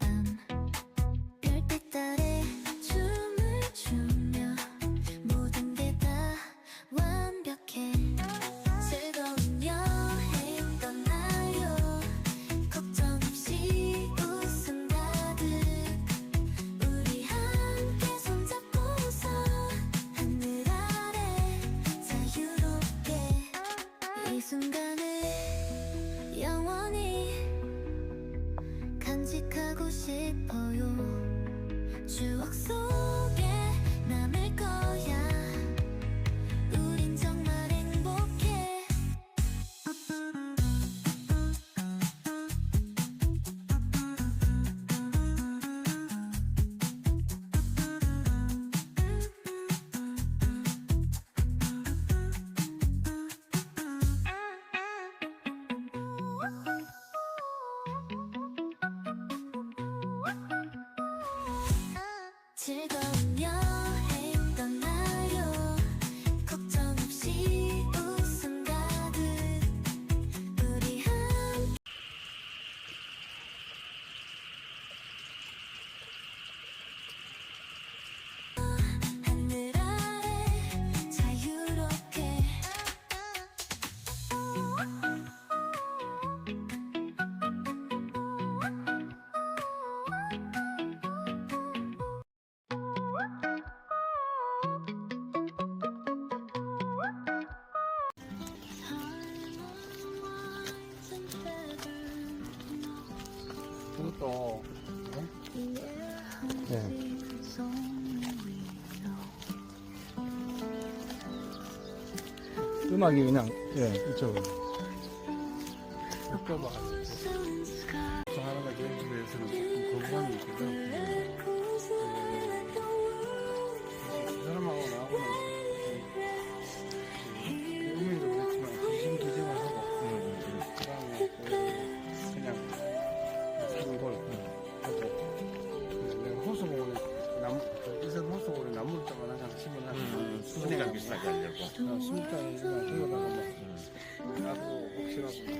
마음 별빛 아래 싶어요. 추억 속에 남을 것 또. 네. 네. 음악이 그냥 예 이쪽으로. 옥도바. 뭐. 하나가 제일 중요해서는 조금 공간이 있거든. 아, 심장, 이거 나가봐. 나도 혹시라도.